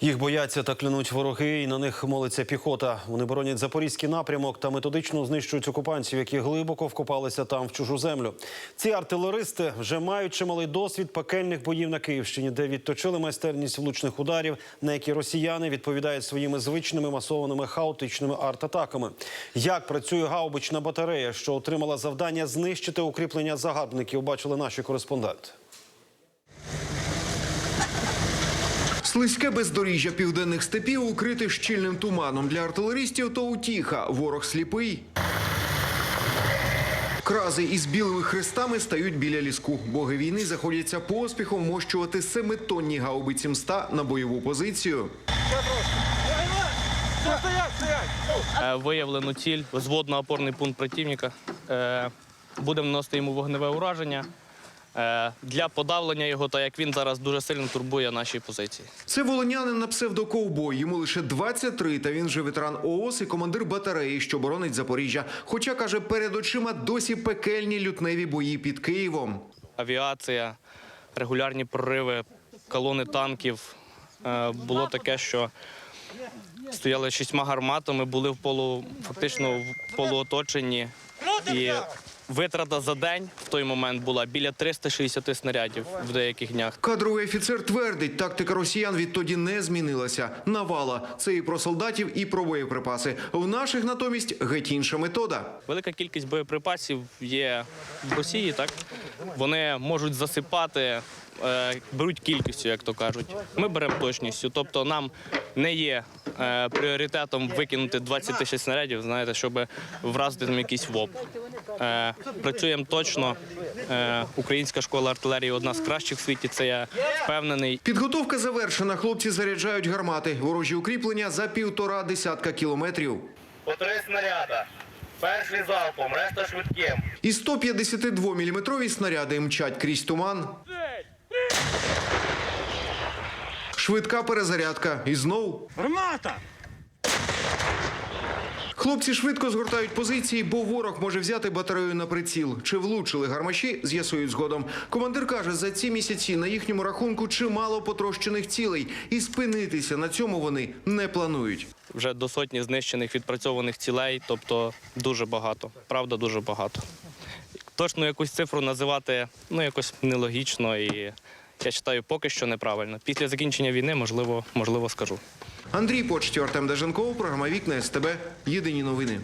Їх бояться та клянуть вороги, і на них молиться піхота. Вони боронять запорізький напрямок та методично знищують окупантів, які глибоко вкопалися там в чужу землю. Ці артилеристи вже мають чималий досвід пекельних боїв на Київщині, де відточили майстерність влучних ударів, на які росіяни відповідають своїми звичними масованими хаотичними артатаками. Як працює гаубична батарея, що отримала завдання знищити укріплення загарбників, бачили наші кореспонденти. Слизьке бездоріжжя південних степів укрите щільним туманом. Для артилеристів то утіха. Ворог сліпий. Крази із білими хрестами стають біля ліску. Боги війни заходяться поспіхом вмощувати семитонні гаубиці мста на бойову позицію. Е, Виявлену ціль, зводно-опорний пункт противника. Е, Будемо наносити йому вогневе ураження для подавлення його, так як він зараз дуже сильно турбує наші позиції. Це волонянин на псевдоковбой. Йому лише 23, та він вже ветеран ООС і командир батареї, що боронить Запоріжжя. Хоча каже, перед очима досі пекельні лютневі бої під Києвом. Авіація, регулярні прориви, колони танків. Е, Було таке, що стояли шістьма гарматами, були в полу, фактично в полуоточенні. І витрата за день в той момент була біля 360 снарядів в деяких днях. Кадровий офіцер твердить, тактика росіян відтоді не змінилася. Навала це і про солдатів, і про боєприпаси. В наших натомість геть інша метода. Велика кількість боєприпасів є в Росії, так вони можуть засипати, е, беруть кількістю, як то кажуть. Ми беремо точністю. Тобто нам не є е, пріоритетом викинути 20 тисяч снарядів, знаєте, щоб вразити там якийсь ВОП. Е, працюємо точно. Е, українська школа артилерії одна з кращих в світі. Це я впевнений. Підготовка завершена. Хлопці заряджають гармати. Ворожі укріплення за півтора десятка кілометрів. По три снаряда. Перший залпом, решта швидким. І 152 міліметрові снаряди мчать крізь туман. Швидка перезарядка. І знов. Гармата! Хлопці швидко згортають позиції, бо ворог може взяти батарею на приціл. Чи влучили гармаші, з'ясують згодом. Командир каже, за ці місяці на їхньому рахунку чимало потрощених цілей, і спинитися на цьому вони не планують. вже до сотні знищених відпрацьованих цілей, тобто дуже багато. Правда, дуже багато. Точно якусь цифру називати ну якось нелогічно і я вважаю, поки що неправильно. Після закінчення війни, можливо, можливо, скажу. Андрій Почтьор Артем Деженков, програма Вікна СТБ. Єдині новини.